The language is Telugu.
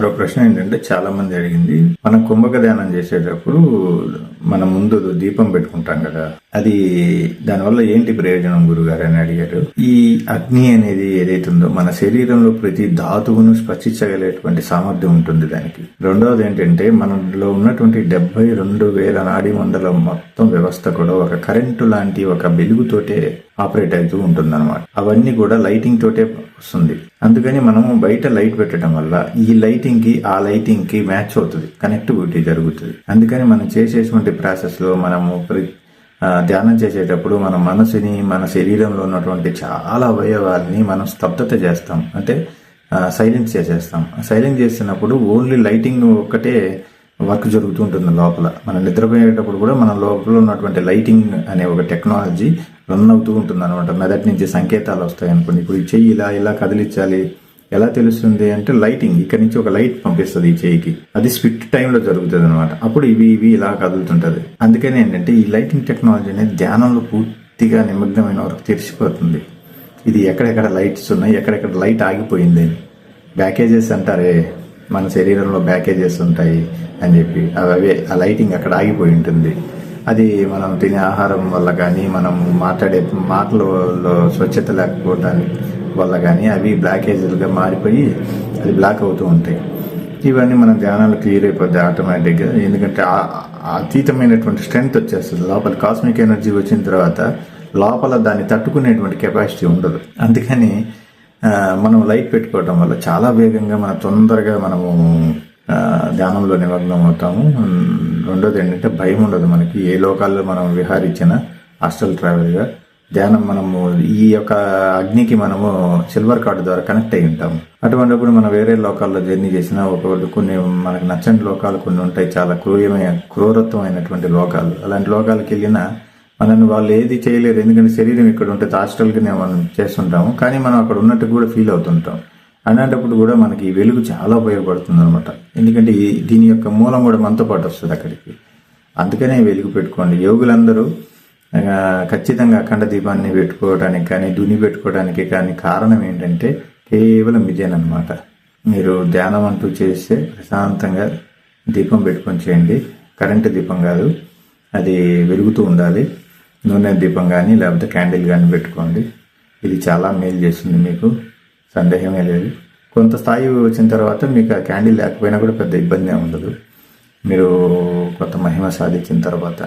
మరో ప్రశ్న ఏంటంటే చాలా మంది అడిగింది మనం కుంభక ధ్యానం చేసేటప్పుడు మన ముందు దీపం పెట్టుకుంటాం కదా అది దానివల్ల ఏంటి ప్రయోజనం గురుగారు అని అడిగారు. ఈ అగ్ని అనేది ఏదైతే ఉందో మన శరీరంలో ప్రతి ధాతువును స్పర్శించగలేటువంటి సామర్థ్యం ఉంటుంది దానికి. రెండవది ఏంటంటే మనలో ఉన్నటువంటి డెబ్బై రెండు వేల నాడీ మండలం మొత్తం వ్యవస్థ కూడా ఒక కరెంటు లాంటి ఒక వెలుగుతోటే ఆపరేట్ అవుతూ ఉంటుంది అనమాట అవన్నీ కూడా లైటింగ్ తోటే వస్తుంది. అందుకని మనము బయట లైట్ పెట్టడం వల్ల ఈ లైటింగ్కి ఆ లైటింగ్కి మ్యాచ్ అవుతుంది కనెక్టివిటీ జరుగుతుంది. అందుకని మనం చేసేటువంటి ప్రాసెస్లో మనము ధ్యానం చేసేటప్పుడు మన మనసుని మన శరీరంలో ఉన్నటువంటి చాలా అవయవాల్ని మనం స్తబ్దత చేస్తాం. అంటే సైలెంట్ చేసేస్తాం. సైలెంట్ చేసినప్పుడు ఓన్లీ లైటింగ్ ఒక్కటే వర్క్ జరుగుతూ ఉంటుంది లోపల. మనం నిద్రపోయేటప్పుడు కూడా మన లోపల ఉన్నటువంటి లైటింగ్ అనే ఒక టెక్నాలజీ రన్ అవుతూ ఉంటుంది అనమాట మెదటి నుంచి సంకేతాలు వస్తాయి అనుకోండి ఇప్పుడు చెయ్యి ఇలా ఇలా కదిలించాలి. ఎలా తెలుస్తుంది అంటే లైటింగ్. ఇక్కడ నుంచి ఒక లైట్ పంపిస్తుంది ఈ చేయికి. అది స్పిట్ టైంలో జరుగుతుంది అనమాట అప్పుడు ఇవి ఇవి ఇలా కదులుతుంటది. అందుకని ఏంటంటే ఈ లైటింగ్ టెక్నాలజీ అనేది ధ్యానంలో పూర్తిగా నిమగ్నమైన వరకు తెరిచిపోతుంది. ఇది ఎక్కడెక్కడ లైట్స్ ఉన్నాయి ఎక్కడెక్కడ లైట్ ఆగిపోయింది. అని బ్యాకేజెస్ అంటారే. మన శరీరంలో బ్యాకేజెస్ ఉంటాయి అని చెప్పి. అవి అవే. ఆ లైటింగ్ అక్కడ ఆగిపోయి ఉంటుంది. అది మనం తినే ఆహారం వల్ల కానీ మనం మాట్లాడే మాటలలో స్వచ్ఛత లేకపోవటానికి వల్ల కానీ అవి బ్లాకేజీలుగా మారిపోయి అది బ్లాక్ అవుతూ ఉంటాయి. ఇవన్నీ మన ధ్యానాలు క్లియర్ అయిపోద్ది ఆటోమేటిక్గా. ఎందుకంటే అతీతమైనటువంటి స్ట్రెంగ్త్ వచ్చేస్తుంది. లోపల కాస్మిక్ ఎనర్జీ వచ్చిన తర్వాత లోపల దాన్ని తట్టుకునేటువంటి కెపాసిటీ ఉండదు. అందుకని మనం లైట్ పెట్టుకోవడం వల్ల చాలా వేగంగా మన తొందరగా మనము ధ్యానంలో నిమగ్నం అవుతాము. రెండోది ఏంటంటే భయం ఉండదు మనకి. ఏ లోకాల్లో మనం విహారించిన హాస్టల్ ట్రావెల్గా ధ్యానం మనము ఈ యొక్క అగ్నికి మనము సిల్వర్ కార్డు ద్వారా కనెక్ట్ అయి ఉంటాము. అటువంటిప్పుడు మనం వేరే లోకాల్లో జర్నీ చేసినా ఒక కొన్ని మనకు నచ్చని లోకాలు కొన్ని ఉంటాయి చాలా క్రూయమైన క్రూరత్వమైనటువంటి లోకాలు. అలాంటి లోకాలకు వెళ్ళినా మనల్ని వాళ్ళు ఏది చేయలేరు ఎందుకంటే శరీరం ఇక్కడ ఉంటే హాస్టల్గానే మనం చేస్తుంటాము. కానీ మనం అక్కడ ఉన్నట్టు కూడా ఫీల్ అవుతుంటాం. అలాంటప్పుడు కూడా మనకి ఈ వెలుగు చాలా ఉపయోగపడుతుంది అనమాట ఎందుకంటే ఈ దీని యొక్క మూలం కూడా మనతో పాటు వస్తుంది అక్కడికి. అందుకనే వెలుగు పెట్టుకోండి. యోగులందరూ ఖచ్చితంగా అఖండ దీపాన్ని పెట్టుకోవడానికి కానీ దుని పెట్టుకోవడానికి కానీ కారణం ఏంటంటే కేవలం ఇదేనమాట మీరు ధ్యానం అంటూ చేస్తే ప్రశాంతంగా దీపం పెట్టుకొని చేయండి. కరెంటు దీపం కాదు అది వెలుగుతూ ఉండాలి. నూనె దీపం కానీ లేకపోతే క్యాండిల్ కానీ పెట్టుకోండి. ఇది చాలా మేలు చేస్తుంది మీకు సందేహమే లేదు. కొంత స్థాయి వచ్చిన తర్వాత మీకు ఆ క్యాండిల్ లేకపోయినా కూడా పెద్ద ఇబ్బంది ఉండదు. మీరు కొత్త మహిమ సాధించిన తర్వాత